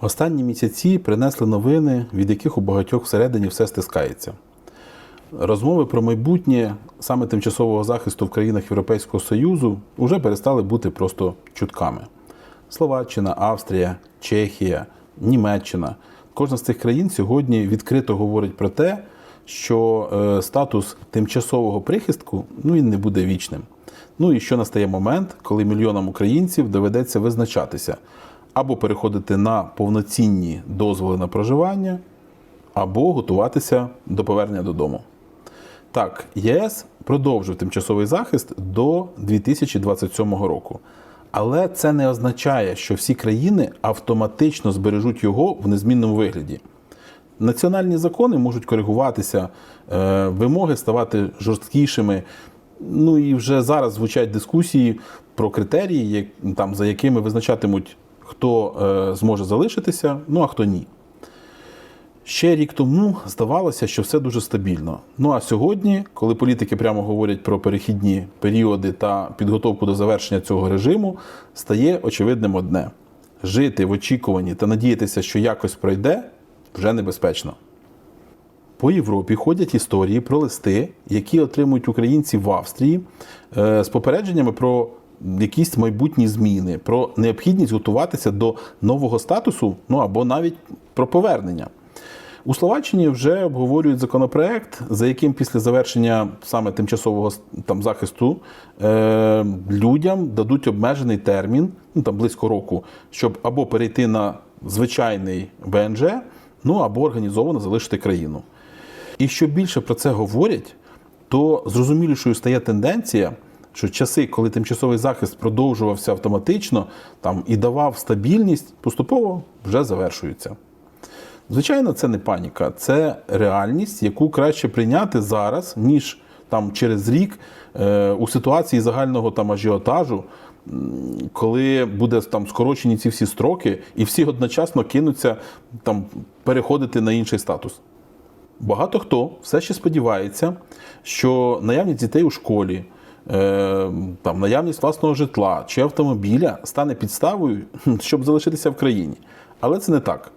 Останні місяці принесли новини, від яких у багатьох всередині все стискається. Розмови про майбутнє саме тимчасового захисту в країнах Європейського Союзу вже перестали бути просто чутками. Словаччина, Австрія, Чехія, Німеччина. Кожна з цих країн сьогодні відкрито говорить про те, що е, статус тимчасового прихистку ну, він не буде вічним. Ну і що настає момент, коли мільйонам українців доведеться визначатися або переходити на повноцінні дозволи на проживання, або готуватися до повернення додому. Так, ЄС продовжив тимчасовий захист до 2027 року. Але це не означає, що всі країни автоматично збережуть його в незмінному вигляді. Національні закони можуть коригуватися, е, вимоги ставати жорсткішими. Ну і вже зараз звучать дискусії про критерії, там, за якими визначатимуть, хто е, зможе залишитися, ну а хто ні. Ще рік тому здавалося, що все дуже стабільно. Ну а сьогодні, коли політики прямо говорять про перехідні періоди та підготовку до завершення цього режиму, стає очевидним одне: жити в очікуванні та надіятися, що якось пройде, вже небезпечно. По Європі ходять історії про листи, які отримують українці в Австрії е, з попередженнями про якісь майбутні зміни, про необхідність готуватися до нового статусу, ну або навіть про повернення. У Словаччині вже обговорюють законопроект, за яким після завершення саме тимчасового там захисту е, людям дадуть обмежений термін, ну там близько року, щоб або перейти на звичайний ВНЖ, ну або організовано залишити країну. І що більше про це говорять, то зрозумілішою стає тенденція, що часи, коли тимчасовий захист продовжувався автоматично там і давав стабільність, поступово вже завершуються. Звичайно, це не паніка, це реальність, яку краще прийняти зараз, ніж там через рік е, у ситуації загального там ажіотажу, коли буде скорочені ці всі строки, і всі одночасно кинуться там переходити на інший статус. Багато хто все ще сподівається, що наявність дітей у школі, там, наявність власного житла чи автомобіля стане підставою, щоб залишитися в країні. Але це не так.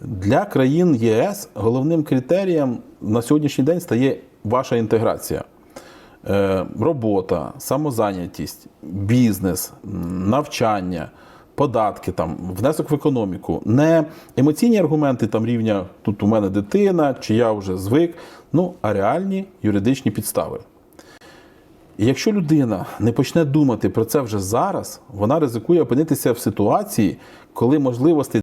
Для країн ЄС головним критерієм на сьогоднішній день стає ваша інтеграція. Е, робота, самозайнятість, бізнес, навчання, податки, там, внесок в економіку. Не емоційні аргументи там, рівня тут у мене дитина, чи я вже звик, ну, а реальні юридичні підстави. І якщо людина не почне думати про це вже зараз, вона ризикує опинитися в ситуації, коли можливостей